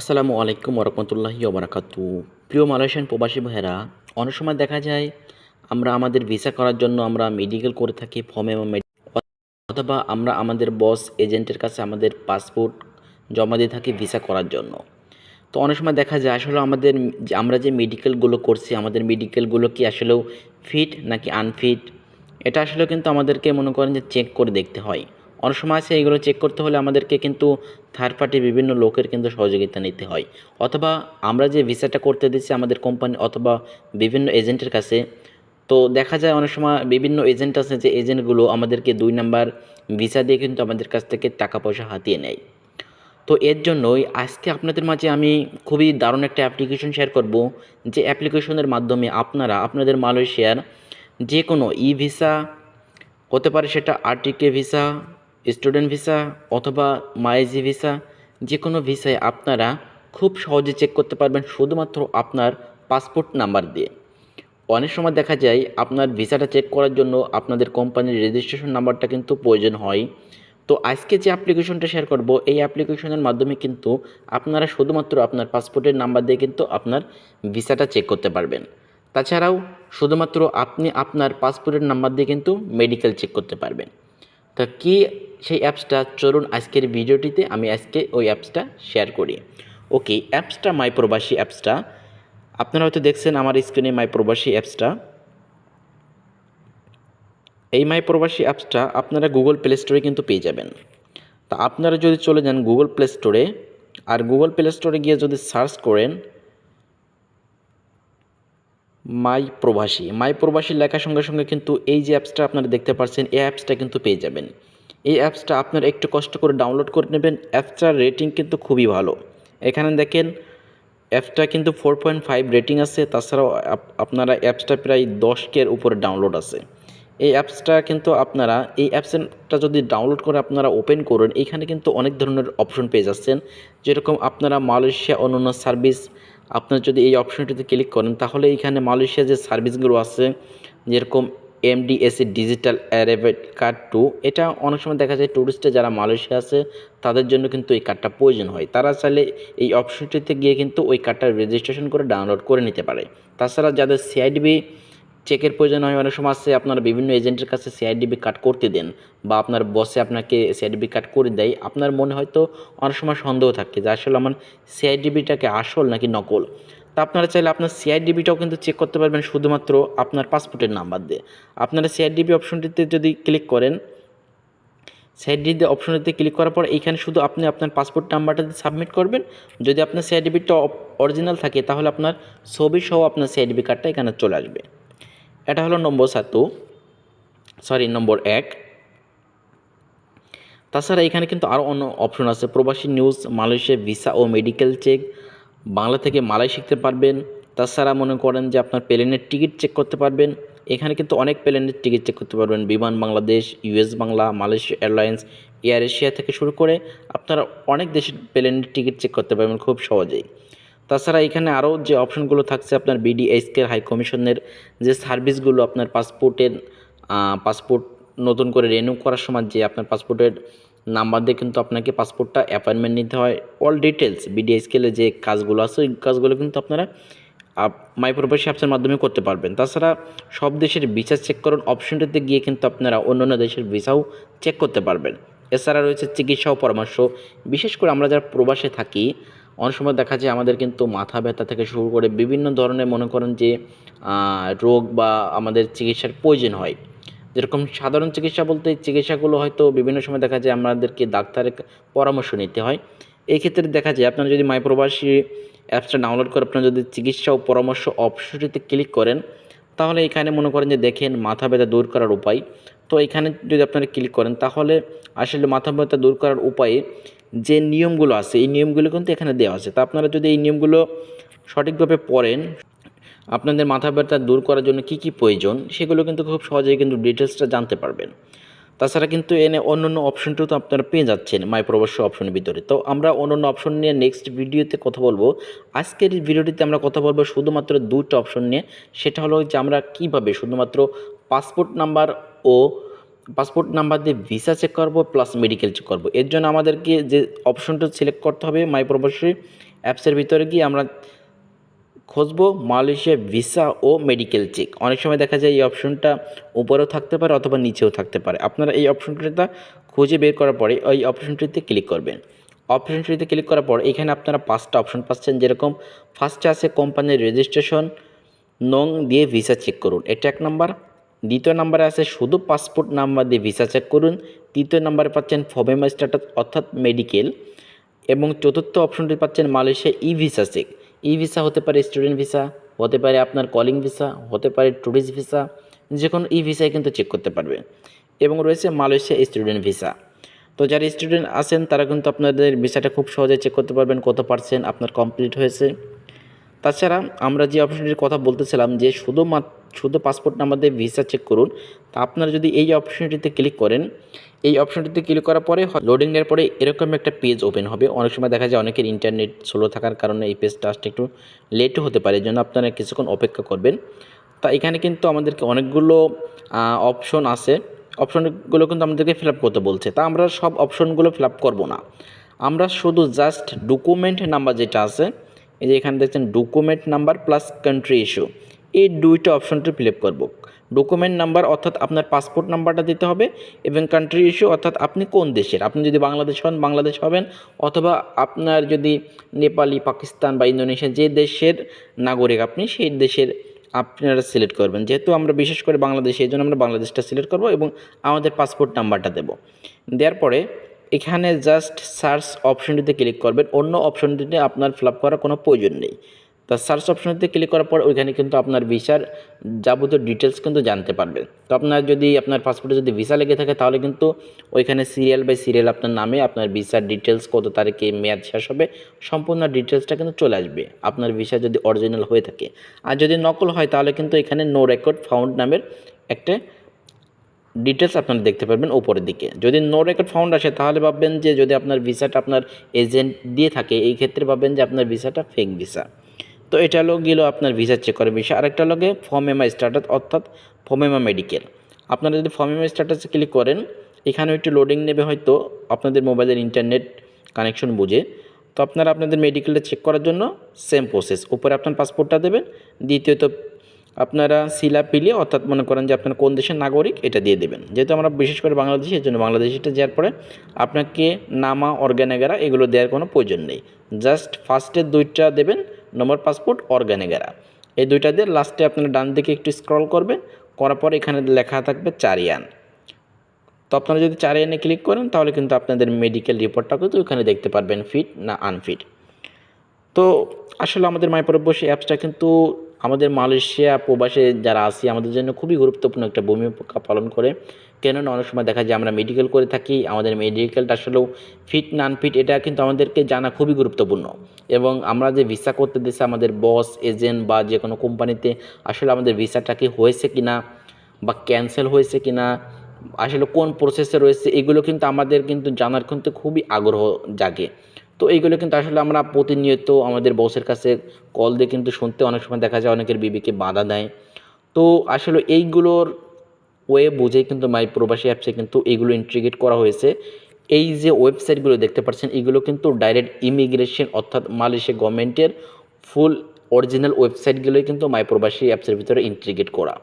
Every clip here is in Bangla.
আসসালামু আলাইকুম ওরহমতুল্লাহি ওবরাকাতু। প্রিয় মালয়েশিয়ান প্রবাসী ভাইয়েরা, অনেক সময় দেখা যায় আমরা আমাদের ভিসা করার জন্য আমরা মেডিকেল করে থাকি ফর্মে এবং অথবা আমরা আমাদের বস এজেন্টের কাছে আমাদের পাসপোর্ট জমা দিয়ে থাকি ভিসা করার জন্য। তো অনেক সময় দেখা যায় আসলে আমাদের আমরা যে মেডিকেলগুলো করছি, আমাদের মেডিকেলগুলো কি আসলেও ফিট নাকি আনফিট এটা আসলে কিন্তু আমাদেরকে মনে করেন যে চেক করে দেখতে হয়। অনেক সময় আছে এগুলো চেক করতে হলে আমাদেরকে কিন্তু থার্ড পার্টি বিভিন্ন লোকের কিন্তু সহযোগিতা নিতে হয়। অথবা আমরা যে ভিসাটা করতে দিচ্ছি আমাদের কোম্পানি অথবা বিভিন্ন এজেন্টের কাছে, তো দেখা যায় অনেক সময় বিভিন্ন এজেন্ট আছে যে এজেন্টগুলো আমাদেরকে দুই নাম্বার ভিসা দিয়ে কিন্তু আমাদের কাছ থেকে টাকা পয়সা হাতিয়ে নেয়। তো এর জন্যই আজকে আপনাদের মাঝে আমি খুবই দারুণ একটা অ্যাপ্লিকেশন শেয়ার করব, যে অ্যাপ্লিকেশনের মাধ্যমে আপনারা, আপনাদের মালয়েশিয়ার যে কোনো ই ভিসা হতে পারে সেটা আরটিকে ভিসা স্টুডেন্ট ভিসা অথবা মাইজি ভিসা যে কোনো ভিসায় আপনারা খুব সহজে চেক করতে পারবেন শুধুমাত্র আপনার পাসপোর্ট নাম্বার দিয়ে। অনেক সময় দেখা যায় আপনার ভিসাটা চেক করার জন্য আপনাদের কোম্পানির রেজিস্ট্রেশন নাম্বারটা কিন্তু প্রয়োজন হয়। তো আজকে যে অ্যাপ্লিকেশনটা শেয়ার করব, এই অ্যাপ্লিকেশনের মাধ্যমে কিন্তু আপনারা শুধুমাত্র আপনার পাসপোর্টের নাম্বার দিয়ে কিন্তু আপনার ভিসাটা চেক করতে পারবেন। তাছাড়াও শুধুমাত্র আপনি আপনার পাসপোর্টের নাম্বার দিয়ে কিন্তু মেডিকেল চেক করতে পারবেন। তা কি সেই অ্যাপসটা? চলুন আজকের ভিডিওটিতে আমি আজকে ওই অ্যাপসটা শেয়ার করি। ওকে অ্যাপসটা মাই প্রবাসী অ্যাপসটা। আপনারা হয়তো দেখছেন আমার স্ক্রিনে মাই প্রবাসী অ্যাপসটা। এই মাই প্রবাসী অ্যাপসটা আপনারা গুগল প্লে স্টোরে কিন্তু পেয়ে যাবেন। তা আপনারা যদি চলে যান গুগল প্লে স্টোরে আর গুগল প্লে স্টোরে গিয়ে যদি সার্চ করেন মাই প্রবাসী। মাই প্রবাসী লেখার সঙ্গে সঙ্গে কিন্তু এই যে অ্যাপসটা আপনারা দেখতে পাচ্ছেন এই অ্যাপসটা কিন্তু পেয়ে যাবেন। এই অ্যাপসটা আপনারা একটু কষ্ট করে ডাউনলোড করে নেবেন অ্যাপসটার রেটিং কিন্তু খুবই ভালো। এখানে দেখেন অ্যাপসটা কিন্তু ফোর পয়েন্ট ফাইভ রেটিং আছে, তাছাড়াও আপ- আপনারা অ্যাপসটা প্রায় দশ কের উপরে ডাউনলোড আছে। এই অ্যাপসটা কিন্তু আপনারা, এই অ্যাপসটা যদি ডাউনলোড করে আপনারা ওপেন করেন, এখানে কিন্তু অনেক ধরনের অপশন পেয়ে যাচ্ছেন। যেরকম আপনারা মালয়েশিয়া অন্যান্য সার্ভিস আপনারা যদি এই অপশনটিতে ক্লিক করেন, তাহলে এখানে মালয়েশিয়া যে সার্ভিসগুলো আছে, যেরকম এমডিএসি ডিজিটাল অ্যারেভেট কার্ড টু এটা অনেক সময় দেখা যায় ট্যুরিস্টে যারা মালয়েশিয়া আছে, তাদের জন্য কিন্তু এই কার্ডটা প্রয়োজন হয়। তারা চাইলে এই অপশনটিতে গিয়ে কিন্তু ওই কার্ডটা রেজিস্ট্রেশন করে ডাউনলোড করে নিতে পারে। তাছাড়া যাদের সিআইডিবি চেকের প্রয়োজন হয়, অনেক সময় আছে আপনারা বিভিন্ন এজেন্টের কাছে সিআইডিবি কার্ড করতে দেন বা আপনার বসে আপনাকে সিআইডিবি কার্ড করে দেয়, আপনার মনে হয়তো অনেক সময় সন্দেহ থাকে যে আসলে আমার সিআইডিবিটাকে আসল নাকি নকল। তা আপনারা চাইলে আপনার সিআইডিবিটাও কিন্তু চেক করতে পারবেন শুধুমাত্র আপনার পাসপোর্টের নাম্বার দিয়ে। আপনারা সিআইডিবি অপশনটিতে যদি ক্লিক করেন সিআইডিতে অপশনটিতে ক্লিক করার পর এইখানে শুধু আপনি আপনার পাসপোর্ট নাম্বারটা সাবমিট করবেন। যদি আপনার সিআইডিবিটা অরিজিনাল থাকে, তাহলে আপনার ছবি সহ আপনার সিআইডিবি কার্ডটা এখানে চলে আসবে। এটা হলো নম্বর সাতু সরি নম্বর এক। তাছাড়া এখানে কিন্তু আরও অন্য অপশন আছে। প্রবাসী নিউজ মালয়েশিয়া ভিসা ও মেডিকেল চেক বাংলা থেকে মালয় শিখতে পারবেন। তাছাড়া মনে করেন যে আপনার প্লেনের টিকিট চেক করতে পারবেন। এখানে কিন্তু অনেক প্লেনের টিকিট চেক করতে পারবেন। Biman Bangladesh US Bangla, Malaysia airlines air Asia থেকে শুরু করে আপনারা অনেক দেশের প্লেনের টিকিট চেক করতে পারবেন খুব সহজেই। তাছাড়া এখানে আরও যে অপশনগুলো থাকছে আপনার বিডিএসকে হাই কমিশনের যে সার্ভিসগুলো আপনার পাসপোর্টের পাসপোর্ট নতুন করে রিনিউ করার সময় যে আপনার পাসপোর্টের নাম্বার দিয়ে কিন্তু আপনাকে পাসপোর্টটা অ্যাপয়েন্টমেন্ট নিতে হয়। অল ডিটেলস বিডিএসকেলের যে কাজগুলো আছে, ওই কাজগুলো কিন্তু আপনারা মাই প্রবাসী অ্যাপসের মাধ্যমে করতে পারবেন। তাছাড়া সব দেশের ভিসা চেক করুন অপশনটিতে গিয়ে কিন্তু আপনারা অন্য অন্য দেশের ভিসাও চেক করতে পারবেন। এছাড়া রয়েছে চিকিৎসা ও পরামর্শ। বিশেষ করে আমরা যারা প্রবাসে থাকি অনেক সময় দেখা যায় আমাদের কিন্তু মাথা ব্যথা থেকে শুরু করে বিভিন্ন ধরনের মনে করেন যে রোগ বা আমাদের চিকিৎসার প্রয়োজন হয়। যেরকম সাধারণ চিকিৎসা বলতে চিকিৎসাগুলো হয়তো বিভিন্ন সময় দেখা যায় আমাদেরকে ডাক্তারের পরামর্শ নিতে হয়। এই ক্ষেত্রে দেখা যায় আপনারা যদি মাই প্রবাসী অ্যাপসটা ডাউনলোড করে আপনারা যদি চিকিৎসা ও পরামর্শ অপশনটিতে ক্লিক করেন, তাহলে এখানে মনে করেন যে দেখেন মাথা ব্যথা দূর করার উপায়। তো এখানে যদি আপনারা ক্লিক করেন, তাহলে আসলে মাথা ব্যথা দূর করার উপায়ে যে নিয়মগুলো আছে, এই নিয়মগুলো কিন্তু এখানে দেওয়া আছে। তা আপনারা যদি এই নিয়মগুলো সঠিকভাবে পড়েন, আপনাদের মাথা ব্যথা দূর করার জন্য কি কি প্রয়োজন, সেগুলো কিন্তু খুব সহজেই কিন্তু ডিটেলসটা জানতে পারবেন। তাছাড়া কিন্তু এনে অন্য অন্য অপশনটিও তো আপনারা পেয়ে যাচ্ছেন মাই প্রবাস্য অপশনের ভিতরে। তো আমরা অন্য অন্য অপশন নিয়ে নেক্সট ভিডিওতে কথা বলব। আজকের ভিডিওটিতে আমরা কথা বলব শুধুমাত্র দুটো অপশন নিয়ে। সেটা হলো যে আমরা কীভাবে শুধুমাত্র পাসপোর্ট নাম্বার ও পাসপোর্ট নাম্বার দিয়ে ভিসা চেক করব প্লাস মেডিকেল চেক করব। এর জন্য আমাদেরকে যে অপশনটা সিলেক্ট করতে হবে মাই প্রবাসী অ্যাপসের ভিতরে গিয়ে আমরা খুঁজবো মালয়েশিয়া ভিসা ও মেডিকেল চেক অনেক সময় দেখা যায় এই অপশনটা উপরেও থাকতে পারে অথবা নিচেও থাকতে পারে। আপনারা এই অপশনটিটা খুঁজে বের করার পরে ওই অপশনটিতে ক্লিক করবেন। অপশনটিতে ক্লিক করার পর এখানে আপনারা পাঁচটা অপশন পাচ্ছেন, যেরকম ফার্স্টে আছে কোম্পানির রেজিস্ট্রেশন নং দিয়ে ভিসা চেক করুন। এটা এক নাম্বার দ্বিতীয় নাম্বারে আছে শুধু পাসপোর্ট নাম্বার দিয়ে ভিসা চেক করুন। তৃতীয় নাম্বারে পাচ্ছেন ফবেমা স্ট্যাটাস অর্থাৎ মেডিকেল এবং চতুর্থ অপশনটি পাচ্ছেন Malaysia e visa check e visa হতে পারে স্টুডেন্ট ভিসা হতে পারে আপনার কলিং ভিসা হতে পারে ট্যুরিস্ট ভিসা যে কোনো ই ভিসায় কিন্তু চেক করতে পারবে। এবং রয়েছে মালয়েশিয়া স্টুডেন্ট ভিসা তো যারা স্টুডেন্ট আছেন, তারা কিন্তু আপনাদের ভিসাটা খুব সহজে চেক করতে পারবেন, কত পার্সেন্ট আপনার কমপ্লিট হয়েছে। তাছাড়া আমরা যে অপশনটির কথা বলতেছিলাম, যে শুধুমাত্র শুধু পাসপোর্ট নাম্বার দিয়ে ভিসা চেক করুন। তা আপনারা যদি এই অপশনটিতে ক্লিক করেন, এই অপশনটিতে ক্লিক করার পরে লোডিং এর পরে এরকম একটা পেজ ওপেন হবে। অনেক সময় দেখা যায় অনেকের ইন্টারনেট স্লো থাকার কারণে এই পেজটা আসতে একটু লেটও হতে পারে জন্য আপনারা কিছুক্ষণ অপেক্ষা করবেন। তা এখানে কিন্তু আমাদেরকে অনেকগুলো অপশন আছে। অপশনগুলো কিন্তু আমাদেরকে ফিল করতে বলছে। তা আমরা সব অপশনগুলো ফিল করব না। আমরা শুধু জাস্ট ডকুমেন্ট নাম্বার যেটা আছে, এই যে এখানে দেখছেন document number plus country issue এই দুইটা অপশনটি ফিল করব। ডকুমেন্ট নাম্বার অর্থাৎ আপনার পাসপোর্ট নাম্বারটা দিতে হবে এবং কান্ট্রি ইস্যু অর্থাৎ আপনি কোন দেশের? আপনি যদি বাংলাদেশ হন, বাংলাদেশ হবেন অথবা আপনার যদি নেপালি, পাকিস্তান বা ইন্দোনেশিয়া যে দেশের নাগরিক আপনি, সেই দেশের আপনারা সিলেক্ট করবেন। যেহেতু আমরা বিশেষ করে বাংলাদেশে, এই জন্য আমরা বাংলাদেশটা সিলেক্ট করব এবং আমাদের পাসপোর্ট নাম্বারটা দেব। দেওয়ার পরে এখানে জাস্ট সার্চ অপশনটিতে ক্লিক করবেন। অন্য অপশনটিতে আপনার ফিল করার কোনো প্রয়োজন নেই। তা সার্চ অপশনটিতে ক্লিক করার পর ওইখানে কিন্তু আপনার ভিসার যাবতীয় ডিটেলস কিন্তু জানতে পারবেন। তো আপনার যদি আপনার পাসপোর্টে যদি ভিসা লেগে থাকে তাহলে কিন্তু ওইখানে সিরিয়াল বাই সিরিয়াল আপনার নামে আপনার ভিসার ডিটেলস কত তারিখে মেয়াদ শেষ হবে সম্পূর্ণ ডিটেলসটা কিন্তু চলে আসবে। আপনার ভিসা যদি অরিজিনাল হয়ে থাকে। আর যদি নকল হয় তাহলে কিন্তু এখানে নো রেকর্ড ফাউন্ড নামের একটা ডিটেলস আপনারা দেখতে পারবেন ওপরের দিকে। যদি নো রেকর্ড ফাউন্ড আসে তাহলে ভাববেন যে যদি আপনার ভিসাটা আপনার এজেন্ট দিয়ে থাকে, এই ক্ষেত্রে ভাববেন যে আপনার ভিসাটা ফেক ভিসা তো এটা হলো গেল আপনার ভিসা চেক করার বিষয়। আরেকটা লগে ফর্মেমা স্ট্যাটাস অর্থাৎ ফর্মেমা মেডিকেল আপনারা যদি ফর্মেমা স্ট্যাটাসে ক্লিক করেন, এখানেও একটু লোডিং নেবে হয়তো আপনাদের মোবাইলের ইন্টারনেট কানেকশন বুঝে। তো আপনারা আপনাদের মেডিকেলটা চেক করার জন্য সেম প্রসেস উপরে আপনার পাসপোর্টটা দেবেন, দ্বিতীয়ত আপনারা শিলা পিলে অর্থাৎ মনে করেন যে আপনার কোন দেশের নাগরিক এটা দিয়ে দেবেন। যেহেতু আমরা বিশেষ করে বাংলাদেশি এর জন্য বাংলাদেশিটা দেওয়ার পরে আপনাকে নামা অর্গানেগারা এগুলো দেওয়ার কোনো প্রয়োজন নেই। জাস্ট ফার্স্টের দুইটা দেবেন নম্বর পাসপোর্ট অর্গানেগারা। এই দুইটা দিয়ে লাস্টে আপনারা ডান দিকে একটু স্ক্রল করবেন, করার পর এখানে লেখা থাকবে চারিয়ান। তো আপনারা যদি চারিয়ানে ক্লিক করেন, তাহলে কিন্তু আপনাদের মেডিকেল রিপোর্টটা কিন্তু ওখানে দেখতে পারবেন ফিট না আনফিট তো আসলে আমাদের মাইপরবশী অ্যাপসটা কিন্তু আমাদের মালয়েশিয়া প্রবাসে যারা আছি, আমাদের জন্য খুবই গুরুত্বপূর্ণ একটা ভূমিকা পালন করে। কেননা অনেক সময় দেখা যায় আমরা মেডিকেল করে থাকি, আমাদের মেডিকেলটা আসলেও ফিট না আনফিট এটা কিন্তু আমাদেরকে জানা খুবই গুরুত্বপূর্ণ। এবং আমরা যে ভিসা করতে দিচ্ছি আমাদের বস এজেন্ট বা যে কোনো কোম্পানিতে আসলে আমাদের ভিসাটা কি হয়েছে কি না বা ক্যান্সেল হয়েছে কি না আসলে কোন প্রসেসে রয়েছে, এগুলো কিন্তু আমাদের কিন্তু জানার কিন্তু খুবই আগ্রহ জাগে। তো এইগুলো কিন্তু আসলে আমরা প্রতিনিয়ত আমাদের বসের কাছে কল দিয়ে কিন্তু শুনতে অনেক সময় দেখা যায়, অনেকের বিবিকে বাধা দেয়। তো আসলে এইগুলোর ওয়ে বুঝেই কিন্তু মাই প্রবাসী অ্যাপসে কিন্তু এইগুলো ইন্টিগ্রেট করা হয়েছে। এই যে ওয়েবসাইটগুলো দেখতে পাচ্ছেন, এগুলো কিন্তু ডাইরেক্ট ইমিগ্রেশন অর্থাৎ মালয়েশিয়া গভর্নমেন্টের ফুল অরিজিনাল ওয়েবসাইটগুলোই কিন্তু মাই প্রবাসী অ্যাপসের ভিতরে ইন্টিগ্রেট করা।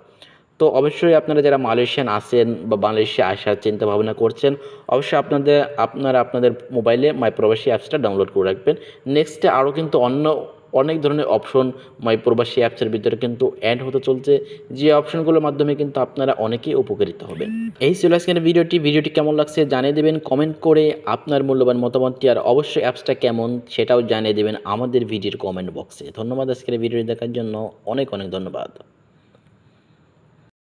তো অবশ্যই আপনারা যারা মালয়েশিয়ান আছেন বা মালয়েশিয়া আসার চিন্তা ভাবনা করছেন, অবশ্যই আপনাদের, আপনারা আপনাদের মোবাইলে মাই প্রবাসী অ্যাপসটা ডাউনলোড করে রাখবেন। নেক্সটে আরও কিন্তু অন্য অনেক ধরনের অপশন মাই প্রবাসী অ্যাপসের ভিতরে কিন্তু অ্যাড হতে চলছে। যে অপশনগুলোর মাধ্যমে কিন্তু আপনারা অনেকেই উপকৃত হবেন। এই ছিল আজকের ভিডিওটি। ভিডিওটি কেমন লাগছে জানিয়ে দেবেন। কমেন্ট করে আপনার মূল্যবান মতামতটি আর অবশ্যই অ্যাপসটা কেমন সেটাও জানিয়ে দেবেন আমাদের ভিডিওর কমেন্ট বক্সে ধন্যবাদ আজকের ভিডিওটি দেখার জন্য। অনেক অনেক ধন্যবাদ।